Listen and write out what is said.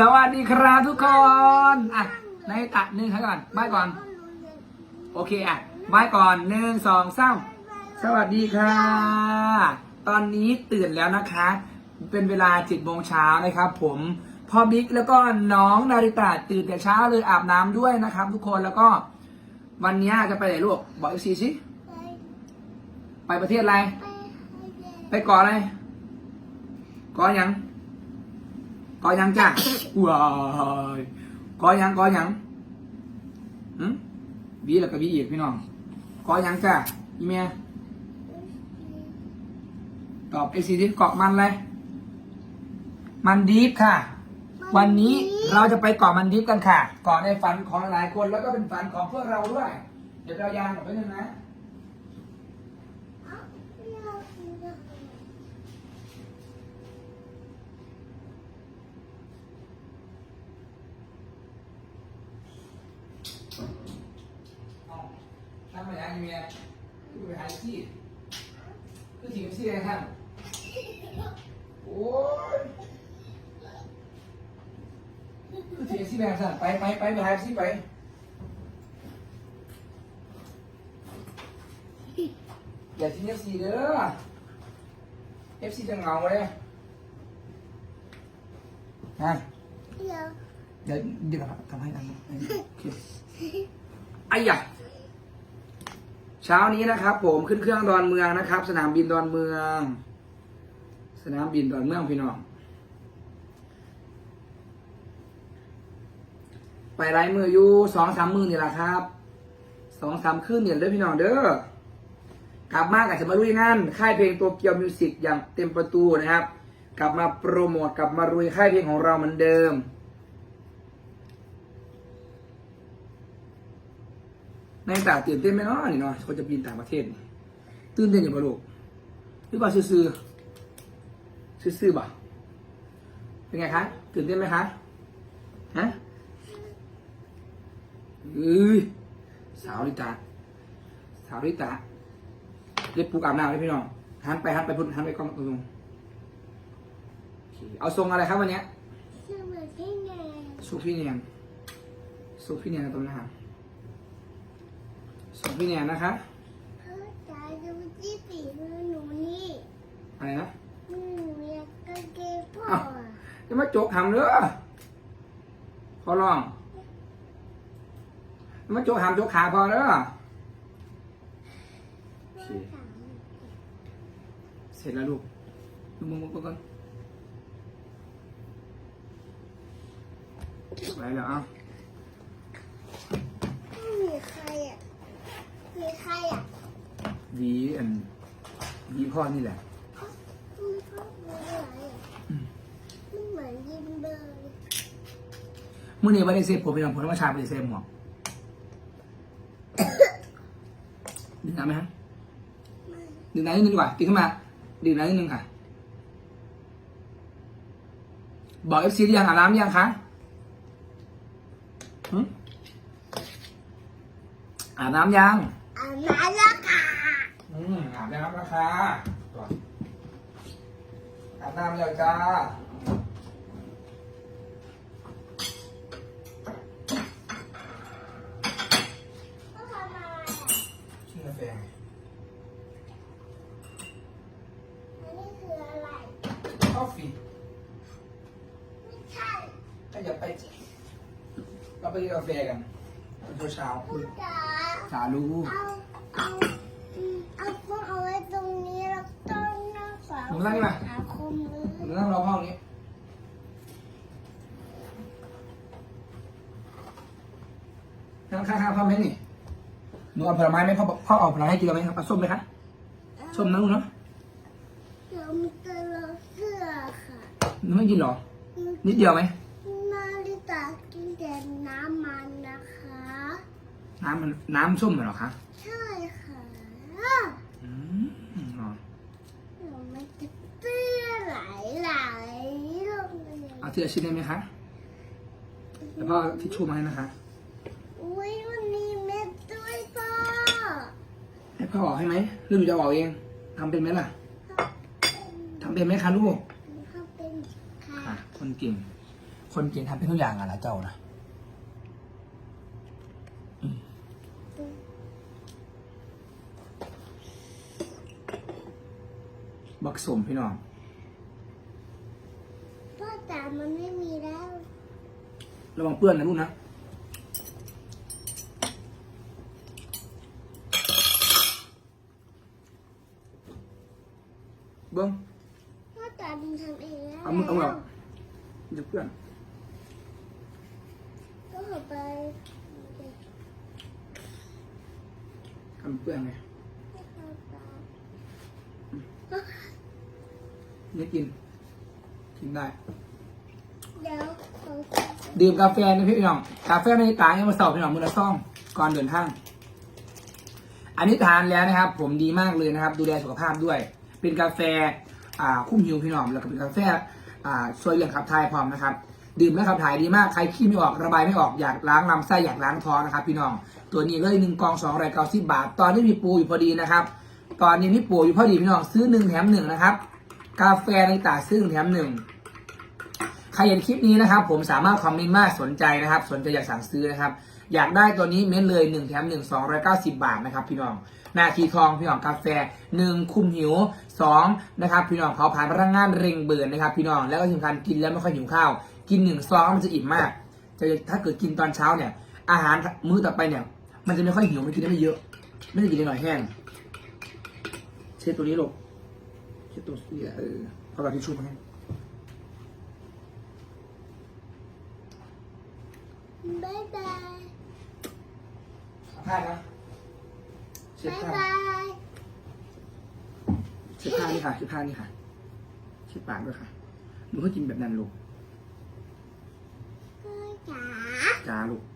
สวัสดีครับทุกคนอะในตัดหนึ่งครั้งก่อนบายก่อน โอเคอะบายก่อนหนึ่งสองสามสวัสดีค่ะ ตอนนี้ตื่นแล้วนะคะ เป็นเวลาเจ็ดโมงเช้านะครับ ผมพ่อบิ๊กแล้วก็น้องนาริตาตื่นแต่เช้าเลยอาบน้ำด้วยนะครับ ทุกคนแล้วก็วันนี้จะไปไหนลูกบอกเอฟซีสิไปประเทศอะไร ไปเกาะอะไรเกาะยัง เกาะหยังจ้ะว้ายกาะหยังเกาะหยังหืมบีแล้วก็บีอีกพี่น้องกาะหยังจ้ะอีเมียตอบเอซีดิเกาะมันเลยมันดีฟค่ะ วันนี้เราจะไปเกาะมันดีฟกันค่ะเกาะในฝันของหลายคนแล้วก็เป็นฝันของพวกเราด้วย เดี๋ยวเรายางก่อนไปหนึ่งนะ ทำมาอย่างนี้เมียคือไปหาที่คือถีบที่ไหนท่านโอ้ยคือถีบที่แบบสั่นไปไปไปไปหาที่ไปอย่าทิ้งเอฟซีเด้อเอฟซีจะเหงาเลยนะเดี๋ยวเดี๋ยวทำให้ทำให้โอเคไอ้ยะ เช้านี้นะครับ ผมขึ้นเครื่องดอนเมืองนะครับ สนามบินดอนเมือง สนามบินดอนเมืองพี่น้อง ไปไล่มืออยู่สองสามมือนี่แหละครับสองสามคืนเนี่ยเด้อพี่น้องเด้อกลับมากับจะมาลุยงานค่ายเพลงตัวเกียวมิวสิกอย่างเต็มประตูนะครับ กลับมาโปรโมทกลับมาลุยค่ายเพลงของเราเหมือนเดิม ในต่างตื่นเต้นไหมเนาะนี่เนาะคนจะบินต่างประเทศนี่ตื่นเต้นอยู่ปะลูกหรือเปล่าซื่อๆซื่อๆบ่ะเป็นไงคะตื่นเต้นไหมคะฮะเอ้ยสาวลิตาสาวลิตาเรียกปลุกอาบน้ำเลยพี่น้องหันไปหันไปพุ่นหันไปกล้องตรงๆโอเคเอาทรงอะไรครับวันเนี้ยสุพี่เนียนสุพี่เนียนตรงนะครับ ส่งพี่แนนนะคะอะไรนะจะมาโจกหำเด้อขอร้องจะมาโจกหำโจกขาพอเด้อโอเคเสร็จแล้วลูกดูมึงมึงก่อนไปแล้วเอ้ามีใครอะมีใครอะ หวีอันหวีพ่อนี่แหละ มันชอบอะไรอะมันเหมือนยินเบอร์มื่อนี้วันนี้เซฟผมไปทำผลว่าชาไปเซฟหมวกดื่มน้ำไหมฮะดื่มน้ำนิดนึงดีกว่าตื่นขึ้นมาดื่มน้ำนิดนึงค่ะ บอกเอฟซีหรือยังอาบน้ำหรือยังคะหึอาบน้ำยัง อ่ามาแล้วค่ะอืมอา บน้ำแล้วค่ะอาบน้ำแล้วจ้าเขาทำอะไรอะชื่อกาแฟไงอันนี้คืออะไรกาแฟไม่ใช่ก็อย่าไปจิเราไปกินกาแฟกันตอนเช้าพูดจ๋าๆสาลูเอาเอาอืม เอาพวกเอาไว้ตรงนี้แล้วต้นหน้าฝาหนูนั่งนี่มาหาคมมือหนูนั่งรอพ่อตรงนี้ นั่งข้างๆพ่อไหมนี่หนูเอาผลไม้ไหมพ่อพ่อเอาผลไม้ให้กินไหมเอาส้มไหมคะส้มนะลูกเนาะเดี๋ยวมันจะเลอะเสื้อค่ะหนูไม่กินเหรอ นิดเดียวไหมนาฬิตากินแต่น้ำมันนะคะ น้ำมันน้ำส้มเหรอคะ ใช่ค่ะ อืมอ๋อ เดี๋ยวมันจะเตื้อไหลไหลลงเลย เอา ทีละชิ้นได้ไหมคะแล้วพ่อทิชชู่มาให้นะคะอุ้ยวันนี้เม็ดด้วยพ่อให้พ่อออกให้ไหมหรือหนูจะออกเองทำเป็นไหมล่ะทำเป็นไหมคะลูกเขาเป็นค่ะค่ะคนเก่ง คนเก่งทำเป็นทุกอย่างอะนะเจ้านะอืมบักสมพี่น้อง พ่อจ๋ามันไม่มีแล้ว ระวังเปื้อนนะลูกนะเบิ้งพ่อจ๋ามันทำเองแล้วเอามือเอามือออกจะเปื้อน ก็เอาไปทำเปื้อนไงนี่กิน กินได้ เดี๋ยวของ ดื่มกาแฟนะพี่น้อง กาแฟไม่ได้ตายยังมาสอบพี่น้องมือละซ่อง ก่อนเดินทาง อันนี้ทานแล้วนะครับ ผมดีมากเลยนะครับ ดูแลสุขภาพด้วย เป็นกาแฟอ่าคุ้มหิวพี่น้องแล้วก็เป็นกาแฟอ่าช่วยเรื่องขับถ่ายพร้อมนะครับ ดื่มแล้วขับถ่ายดีมาก ใครขี้ไม่ออกระบายไม่ออกอยากล้างลำไส้อยากล้างท้องนะครับ พี่น้อง ตัวนี้เลยหนึ่งกองสองร้อยเก้าสิบบาท ตอนนี้มีปูอยู่พอดีนะครับ ตอนนี้มีปูอยู่พอดีพี่น้องซื้อหนึ่งแถมหนึ่งนะครับ กาแฟในตาซื้อหนึ่งแถมหนึ่ง ใครเห็นคลิปนี้นะครับ ผมสามารถคอมเมนต์มาสนใจนะครับ สนใจอยากสั่งซื้อนะครับ อยากได้ตัวนี้เม้นเลย1แถม1 290 บาทนะครับ พี่น้องนาทีทองพี่น้องกาแฟ 1 คุมหิว2นะครับพี่น้องเผาผลาญพลังงานเร่งเบิร์นนะครับ พี่น้องแล้วก็สำคัญกินแล้วไม่ค่อยหิวข้าวกินหนึ่งซองมันจะอิ่มมากจะถ้าเกิดกินตอนเช้าเนี่ย อาหารมื้อต่อไปเนี่ย มันจะไม่ค่อยหิวมันกินได้ไม่เยอะ ไม่ได้กินได้หน่อยแห้งเช็ดตัวนี้ลงเช็ดตัวนี้เออเอากระดาษทิชชู่มาให้ บ๊ายบายผ้านะเช็ดบ๊ายผ้าบายเช็ดผ้านี่ค่ะเช็ดผ้านี่ค่ะเช็ดปากด้วยค่ะหนูก็กินแบบนั้นลูก พ่อจ๋า จ้าลูกเฮ้ย